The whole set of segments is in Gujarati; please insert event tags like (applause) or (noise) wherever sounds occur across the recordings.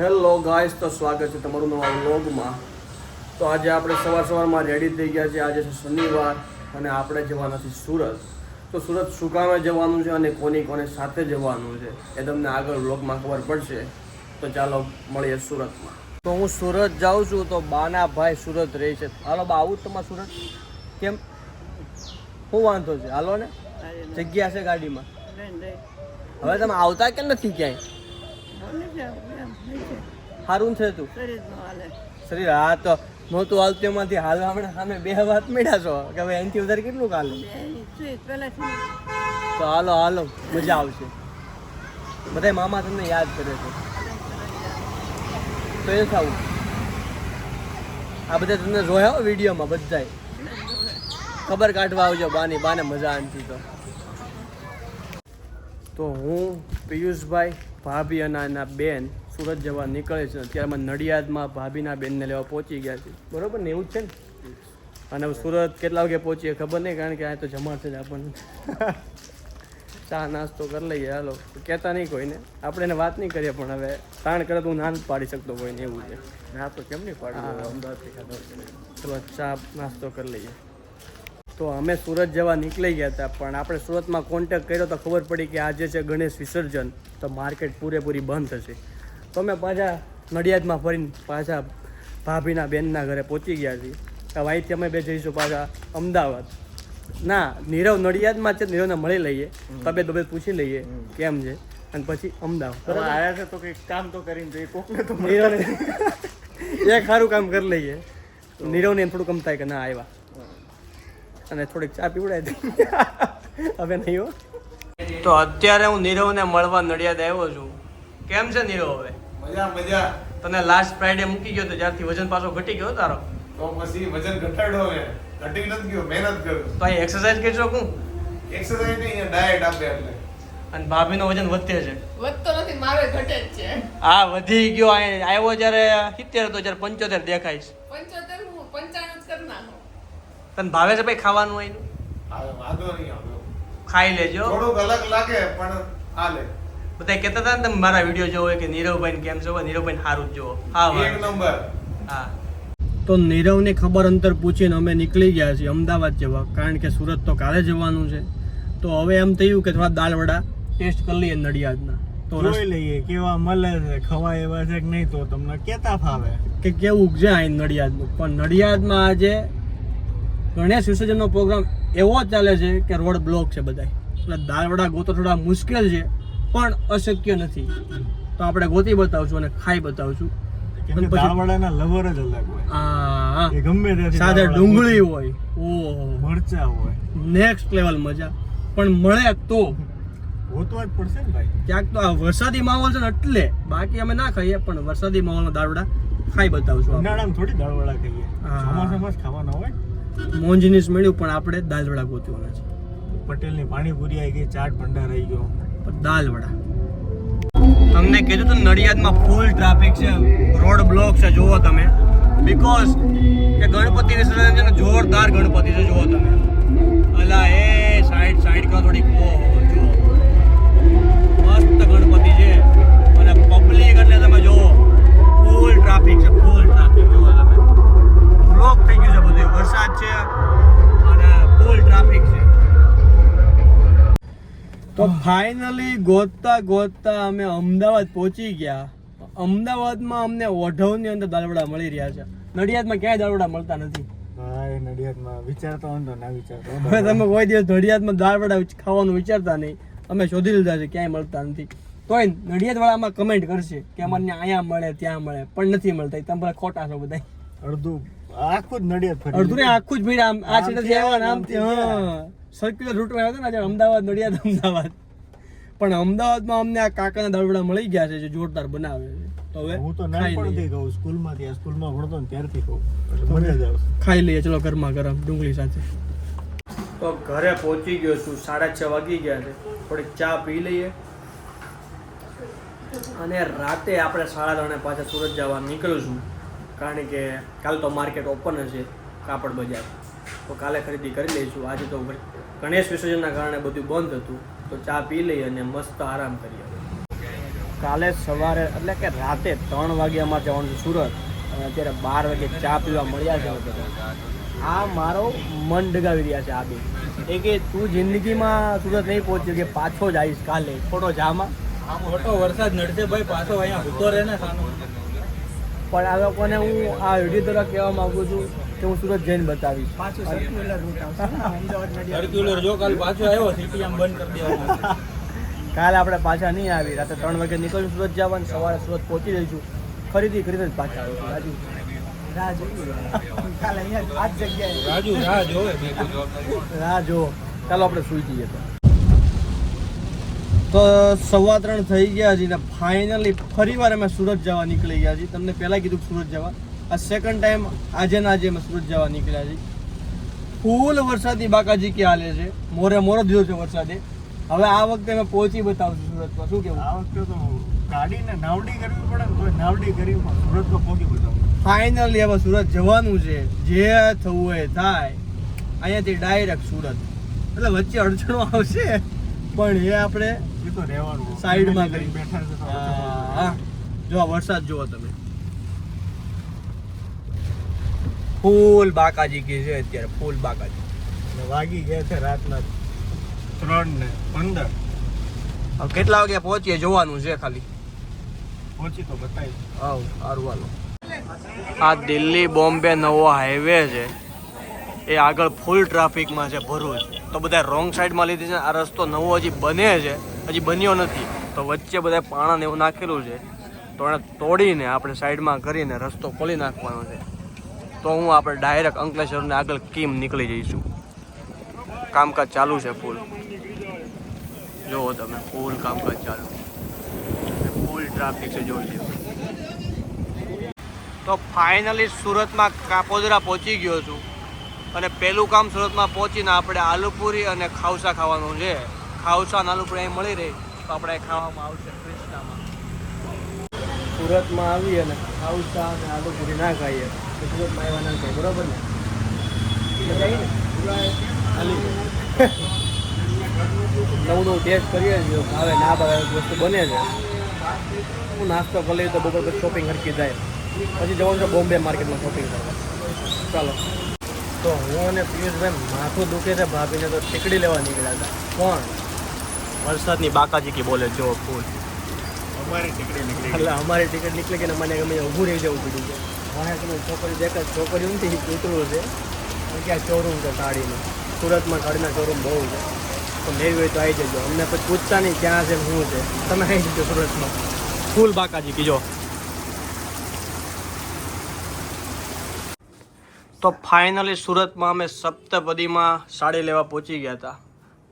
હેલો ગાઈસ તો સ્વાગત છે તમારું નવા વ્લોગમાં. તો આજે આપણે સવાર સવારમાં રેડી થઈ ગયા છે આજે છે શનિવાર અને આપણે જવાના છે સુરત. તો સુરત શું કામે જવાનું છે અને કોની કોને સાથે જવાનું છે એ તમને આગળ વ્લોગમાં ખબર પડશે. તો ચાલો મળીએ સુરતમાં. તો હું સુરત જાઉં છું તો બાના ભાઈ સુરત રહે છે. હાલો બા આવું તમારે સુરત? કેમ? શું વાંધો છે. હાલો ને. જગ્યા છે ગાડીમાં. હવે તમે આવતા કેમ નથી ક્યાંય? સારું છે તું? શરીર, હા તો નહોતું હાલતું એમાંથી. હાલ હમણાં સામે બે વાત મળ્યા છો. કે હવે એનથી વધારે કેટલું હાલ તો હાલો હાલો, મજા આવશે. બધા મામા તમને યાદ કરે છે. તો એ થવું. આ બધા તમને જોયા હો વિડીયોમાં બધાય? ખબર કાઢવા આવજો, બાની, બાને મજા આનથી તો. તો હું પિયુષભાઈ ભાભી અને એના બેન સુરત જવા નીકળે છે. અત્યારમાં નડિયાદમાં ભાભીના બેનને લેવા પહોંચી ગયા છે બરોબર ને એવું જ છે ને? અને હવે સુરત કેટલા વાગે પહોંચીએ ખબર નહીં કારણ કે આ તો જમાડશે જ આપણને. (laughs) ચા નાસ્તો કરી લઈએ હાલો. કહેતા નહીં કોઈને. આપણે એને વાત નહીં કરીએ પણ હવે તાણ કરે તો હું ના પાડી શકતો કોઈને એવું છે. ના તો કેમ નહીં પાડી અમદાવાદથી ખાધો ચલો ચા નાસ્તો કરી લઈએ. તો અમે સુરત જવા નીકળી ગયા હતા પણ આપણે સુરતમાં કોન્ટેક્ટ કર્યો તો ખબર પડી કે આજે છે ગણેશ વિસર્જન તો માર્કેટ પૂરેપૂરી બંધ થશે. તો અમે પાછા નડિયાદમાં ફરીને પાછા ભાભીના બેનના ઘરે પહોંચી ગયા છીએ. હવે અહીંથી અમે બે જઈશું પાછા અમદાવાદ. ના નીરવ નડિયાદમાં છે નીરવને મળી લઈએ. તબિયત તબિયત પૂછી લઈએ કેમ છે અને પછી અમદાવાદ. આવ્યા છે તો કંઈક કામ તો કરીને જોઈએ કોકને તો નીરવને (laughs) એક સારું કામ કરી લઈએ. નીરવને એમ થોડું કમ થાય કે ના આવ્યા. અને થોડીક ચા પીવડાવી હવે નહીં હો. તો અત્યારે હું નીરવને મળવા નડિયાદ આવ્યો છું. કેમ છે નીરવ હવે? મજા મજા. તને લાસ્ટ ફ્રાઈડે મૂકી ગયો તો જ્યારથી વજન પાછો ઘટી ગયો તારો. તો પછી વજન ઘટાડો હવે. ઘટી નથી ગયો મહેનત કરું તો અહીં એક્સરસાઇઝ કરશો હું એક્સરસાઇઝ નહીં ડાયટ આપે એટલે. અને ભાભીનો વજન વધે છે. વધતો નથી મારો ઘટે જ છે. હા વધી ગયો આવ્યો જ્યારે સિત્તેર તો જ્યારે પંચોતેર દેખાય છે. પંચોતેર હું પંચાણું જ કરી નાખો. તને ભાવે છે ભાઈ ખાવાનું હોય વાંધો નહીં આવ્યો ખાઈ લેજો. થોડુંક અલગ લાગે પણ હાલે બધા કહેતા હતા ને તમે મારા વીડિયો જોવો કે નીરવભાઈ કેમ છો નીરવભાઈ સારું જ જોવો. હા એક નંબર. હા. તો નીરવને ખબર અંતર પૂછીને અમે નીકળી ગયા છીએ અમદાવાદ જવા. કારણ કે સુરત તો કાલે જવાનું છે. તો હવે એમ થયું કે થોડા દાળ વડા ટેસ્ટ કરી લઈએ નડિયાદના. તો જોઈ લઈએ કેવા મળે છે ખવા એવા છે કે નહીં તો તમને કેતા ફાવે. કે કેવું છે અહીં નડિયાદનું? પણ નડિયાદમાં આજે ગણેશ વિસર્જનનો પ્રોગ્રામ એવો ચાલે છે કે રોડ બ્લોક છે બધાય. એટલે દાળ વડા ગોતો થોડા મુશ્કેલ છે પણ અશક્ય નથી. તો આપણે ગોતી બતાવશું અને ખાઈ બતાવશું. કેમ અને કે પછી- દાળવડાના લવર જ અલગ હોય. ગમે સાથે ડુંગળી હોય. ઓહો. મરચા હોય. નેક્સ્ટ લેવલ મજા. પણ મળે તો. હોતવા જ પડશે ને ભાઈ. ક્યાંક તો આ વરસાદી માહોલ છે ને એટલે બાકી અમે ના ખાઈએ પણ વરસાદી માહોલના દાળવડા ખાઈ બતાવશું ઉનાળામાં થોડી દાળવડા ખાઈએ. ચોમાસામાં જ ખાવાના હોય. મોંજનીસ મળ્યું પણ આપણે દાલ વડા ગોતવાના છે. પટેલની પાણીપુરી આવી ગઈ ચાટ ભંડાર આવી ગયો. પણ દાલ વડા તમને કીધું તો નડિયાદમાં ફૂલ ટ્રાફિક છે રોડ બ્લોક છે જુઓ તમે. બીકોઝ કે ગણપતિ વિસર્જન છે જોરદાર ગણપતિ છે જુઓ તમે. અલા એ સાઈડ સાઈડ કરો થોડીક ઓહો જુઓ. મસ્ત ગણપતિ છે. અને પબ્લિક એટલે તમે જુઓ તો ફાઇનલી ગોતતા ગોતતા અમે અમદાવાદ પહોંચી ગયા. અમદાવાદમાં અમને ઓઢવની અંદર દાલવડા મળી રહ્યા છે. નડિયાદમાં ક્યાંય દાલવડા મળતા નથી. નડિયાદમાં વિચારતો હતો ના વિચારતો. હવે તમે કોઈ દિવસ નડિયાદમાં દાળવડા ખાવાનું વિચારતા નહીં. અમે શોધી લીધા છે ક્યાંય મળતા નથી. તોય નડિયાદવાળામાં કમેન્ટ કરશે કે અમને અહીંયા મળે ત્યાં મળે પણ નથી મળતા. તમારે ખોટા છો બધા અડધું આખું જ નડિયાદ અડધું ને આખું જ ભીડ આમ આ છેડેથી આવ્યા આમથી હા સર્ક્યુલર રૂટ આવ્યો હતા ને આજે અમદાવાદ નડિયાદ અમદાવાદ. પણ અમદાવાદમાં અમને આ કાકાના દાળવડા મળી ગયા છે જે જોરદાર બનાવે છે. તો હવે હું તો ખાઈ નાનપણથી કહું સ્કૂલમાંથી આ સ્કૂલમાં ભણતો ને ત્યારથી કહું. મજા જ આવશે. ખાઈ લઈએ ચલો ગરમા ગરમ ડુંગળી સાથે. તો ઘરે પહોંચી ગયો છું સાડા છ વાગી ગયા છે. થોડીક ચા પી લઈએ. અને રાતે આપણે સાડા ત્રણે પાછા સુરત જવા નીકળું છું. કારણ કે કાલ તો માર્કેટ ઓપન હશે કાપડ બજાર. તો કાલે ખરીદી કરી લઈશું. આજે તો ગણેશ વિસર્જનના કારણે બધું બંધ હતું. તો ચા પી લઈ અને મસ્ત આરામ કરીએ. કાલે સવારે એટલે કે રાતે ત્રણ વાગે અમારે જવાનું છે સુરત. અને અત્યારે બાર વાગે ચા પીવા મળ્યા છે આ મારો મન ડગાવી રહ્યા છે આ બે. એ કે તું જિંદગીમાં સુરત નહીં પહોંચ્યો કે પાછો જ આવીશ કાલે. ખોટો જામાં. ખોટો વરસાદ નડશે ભાઈ પાછો અહીંયા ઉતો રહે ને પણ આ લોકોને હું આ વીડિયો દ્વારા કહેવા માગું છું કે હું સુરત જઈને બતાવીશ. જો કાલ પાછો આવ્યો સિટી આમ બંધ કરી દેવાનો. (laughs) કાલે આપણે પાછા નહીં આવી રાતે ત્રણ વાગે નીકળ્યું સુરત જવાનું સવારે સુરત પહોંચી જઈશું. ખરીદી ખરીદી જ પાછા આવીશું. રાજુ. રાહ જ ચાલો આપણે સુઈ જઈએ તો. તો સવા ત્રણ થઈ ગયા છે ને ફાઇનલી ફરી વાર અમે સુરત જવા નીકળી ગયા છીએ તમને પહેલાં કીધું સુરત જવા. આ સેકન્ડ ટાઈમ આજે ને આજે મસરૂત સુરત જવા નીકળ્યા છે. ફૂલ વરસાદની બાકાજી કે હાલે છે. મોરે મોરો દીધો છે વરસાદે. હવે આ વખતે અમે પહોંચી બતાવશું સુરતમાં. શું કેવું? આ વખતે તો ગાડીને નાવડી કરવી પડે ને તો નાવડી કરી સુરતમાં પહોંચી બતાવું. ફાઇનલી હવે સુરત જવાનું છે. જે થવું હોય થાય. અહીંયાથી ડાયરેક્ટ સુરત. એટલે વચ્ચે અડચણો આવશે. પણ એ આપણે એ તો રહેવાનું. સાઈડમાં કરી. બેઠા છે જો આ વરસાદ જુઓ તમે. ફૂલ બાકાજી કી છે અત્યારે ફૂલ બાકાજી. વાગી ગયા છે રાતના ત્રણ ને પંદર. હવે કેટલા વાગે પહોંચીએ જોવાનું છે ખાલી? પહોંચી તો બતાવી આવ સારું આ દિલ્હી બોમ્બે નવો હાઈવે છે. એ આગળ ફૂલ ટ્રાફિકમાં છે ભરૂચ. તો બધા રોંગ સાઈડમાં લીધી છે આ રસ્તો નવો હજી બને છે હજી બન્યો નથી. તો વચ્ચે બધા પાણા ને એવું નાખેલું છે. તો એને તોડીને આપણે સાઈડમાં કરીને રસ્તો ખોલી નાખવાનો છે. તો હું આપણે ડાયરેક્ટ અંકલેશ્વરને આગળ કીમ નીકળી જઈશું. કામકાજ ચાલુ છે ફૂલ જુઓ તમે ફૂલ કામકાજ ચાલુ. ફૂલ ટ્રાફિક છે, જોઈ લો તો ફાઇનલી સુરતમાં કાપોદરા પહોંચી ગયો છું. અને પહેલું કામ સુરતમાં પહોંચીને આપણે આલુપુરી અને ખાવસા ખાવાનું છે. ખાવસા અને આલુપુરી અહીં મળી રહી. તો આપણે ખાવામાં આવશે ક્રિષ્નામાં સુરતમાં આવી અને ખાવસા અને આલુપુરી ના ખાઈએ. તો સુરતમાં આવ્યા ના થાય, બરાબર ને? આવી ને. નવું નવું ટેસ્ટ કરીએ છીએ ભાવે ના ભાવે વસ્તુ બને છે. હું નાસ્તો કરી લઈએ તો બપોર પછી શોપિંગ હરકી જાય. પછી જવાનું છે બોમ્બે માર્કેટમાં શોપિંગ કરવા. ચાલો. તો હું અને પિયુષભાઈ માથું દુખે છે, ભાભીને તો ટીકડી લેવા નીકળ્યા હતા. પણ વરસાદની બાકાજી બોલે, જો ફૂલ. અમારી ટીકડી નીકળી એટલે અમારી ટિકિટ નીકળી કે મને ગમે ઊભું રહી જવું પડ્યું છે. મને તમે છોકરી દેખાય છોકરી નથી કૂતરું છે. ક્યાં શોરૂમ છે સાડીનું સુરતમાં સાડીના શોરૂમ બહુ છે. તો લેવી હોય તો આવી જજો. અમને પછી પૂછતા નહીં ક્યાં છે શું છે. તમે આવી જજો સુરતમાં. ફૂલ બાકાજી કીજો. તો ફાઇનલી સુરતમાં અમે સપ્તપદીમાં સાડી લેવા પહોંચી ગયા હતા.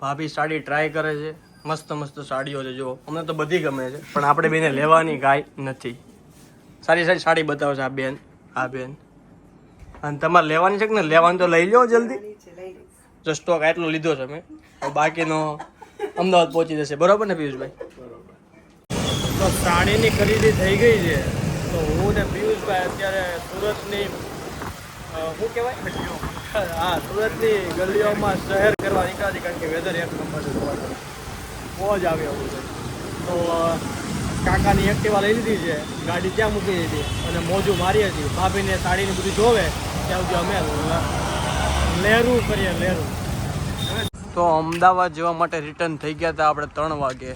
ભાભી સાડી ટ્રાય કરે છે. મસ્ત મસ્ત સાડીઓ છે જો અમને તો બધી ગમે છે પણ આપણે બેને લેવાની ગાય નથી. સારી સારી સાડી બતાવો છે આ બેન આ બેન. અને તમારે લેવાની છે કે ને લેવાની તો લઈ લો જલ્દી. જો સ્ટોક આટલો લીધો છે મેં. બાકીનો અમદાવાદ પહોંચી જશે. બરોબર ને પિયુષભાઈ? તો સાડીની ખરીદી થઈ ગઈ છે. તો હું ને પિયુષભાઈ અત્યારે સુરતની શું કહેવાય? હા સુરતની ગલીઓમાં શહેર કરવા નીકળ્યા છે કારણ કે વેધર એક નંબર છે મોજ આવે એવું છે. તો કાકાની એક્ટિવા લઈ લીધી છે. ગાડી ત્યાં મૂકી દીધી. અને મોજું મારી હતી ભાભીને સાડીની બધું જોવે, ત્યાં સુધી અમે લહેરું કરીએ, લહેરું. તો અમદાવાદ જવા માટે રિટર્ન થઈ ગયા હતા આપણે ત્રણ વાગે.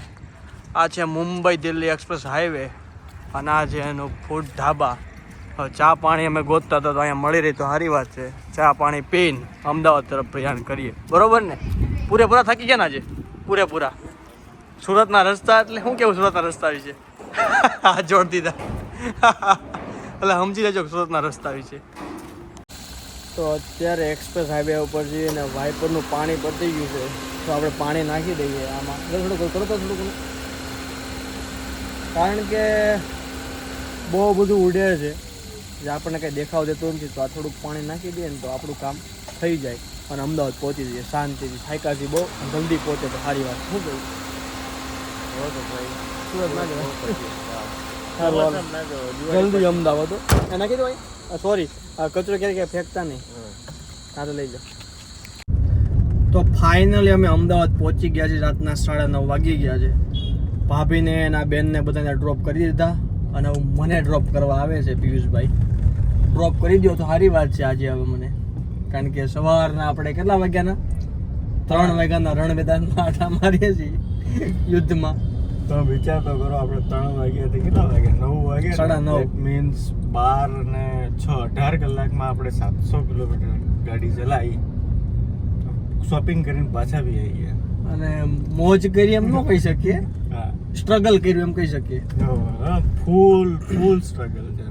આ છે મુંબઈ દિલ્હી એક્સપ્રેસ હાઈવે અને આ છે એનું ફૂડ ઢાબા ચા પાણી અમે ગોતતા હતા તો અહીંયા મળી રહી. તો સારી વાત છે. ચા પાણી પીને અમદાવાદ તરફ પ્રયાણ કરીએ. બરોબર ને? પૂરેપૂરા થાકી ગયા ને આજે? પૂરેપૂરા. સુરતના રસ્તા એટલે શું કેવું સુરતના રસ્તા વિશે? (laughs) હા જોડ દીધા. (laughs) એટલે સમજી લેજો સુરતના રસ્તા વિશે. તો અત્યારે એક્સપ્રેસ હાઈવે ઉપર જઈએ ને વાઇપરનું પાણી પતી ગયું છે. તો આપણે પાણી નાખી દઈએ આમાં. થોડું થોડું કરો તો થોડું કારણ કે બહુ બધું ઉડે છે. જે આપણને કંઈ દેખાવ દેતું નથી, તો આ થોડુંક પાણી નાખી દઈએ ને તો આપણું કામ થઈ જાય. અને અમદાવાદ પહોંચી જઈએ. શાંતિથી, થાયકાથી બહુ જલ્દી પહોંચે તો સારી વાત. શું કહ્યું? જલ્દી અમદાવાદ એના કીધું અહીં સોરી કચરો ક્યારે ક્યારે ફેંકતા નહીં. સારું લઈ જાઓ. તો ફાઇનલી અમે અમદાવાદ પહોંચી ગયા છે રાતના સાડા નવ વાગી ગયા છે. ભાભીને એના બેનને બધાને ડ્રોપ કરી દીધા અને મને ડ્રોપ કરવા આવે છે પિયુષભાઈ. ડ્રોપ કરી દો તો સારી વાત છે આજે હવે મને. કારણ કે સવારના આપણે કેટલા વાગ્યાના? ત્રણ વાગ્યાના રણ મેદાનમાં આટા મારીએ છીએ યુદ્ધમાં. તો વિચાર તો કરો આપણે ત્રણ વાગ્યાથી કેટલા વાગે નવ વાગ્યા સાડા નવ. મીન્સ બાર ને છ. અઢાર કલાકમાં આપણે સાતસો કિલોમીટર ગાડી ચલાવી શોપિંગ કરીને પાછા બી આવી ગયા અને મોજ કરી એમ ન કહી શકીએ? સ્ટ્રગલ કર્યું એમ કહી શકીએ? ફૂલ ફૂલ સ્ટ્રગલ છે.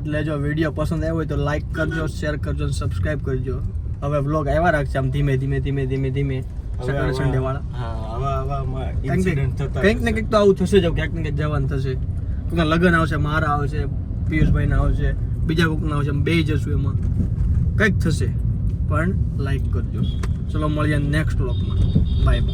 એટલે જો વીડિયો પસંદ આવ્યો હોય તો લાઈક કરજો શેર કરજો સબસ્ક્રાઇબ કરજો. હવે વ્લોગ આવ્યા રાખશે આમ ધીમે ધીમે ધીમે ધીમે ધીમે. સેટરડે સન્ડે વાળા હા આવા આવા ને ઇન્સિડન્ટ થતા કંઈક ને કંઈક તો આવું થશે જ ક્યાંક ને ક્યાંક જવાનું થશે. કોઈકના લગ્ન આવશે મારા આવશે પિયુષભાઈના આવશે બીજા કોઈકના આવશે બે જશું એમાં. કંઈક થશે. પણ લાઈક કરજો. ચલો મળીએ નેક્સ્ટ વ્લોગમાં બાય બાય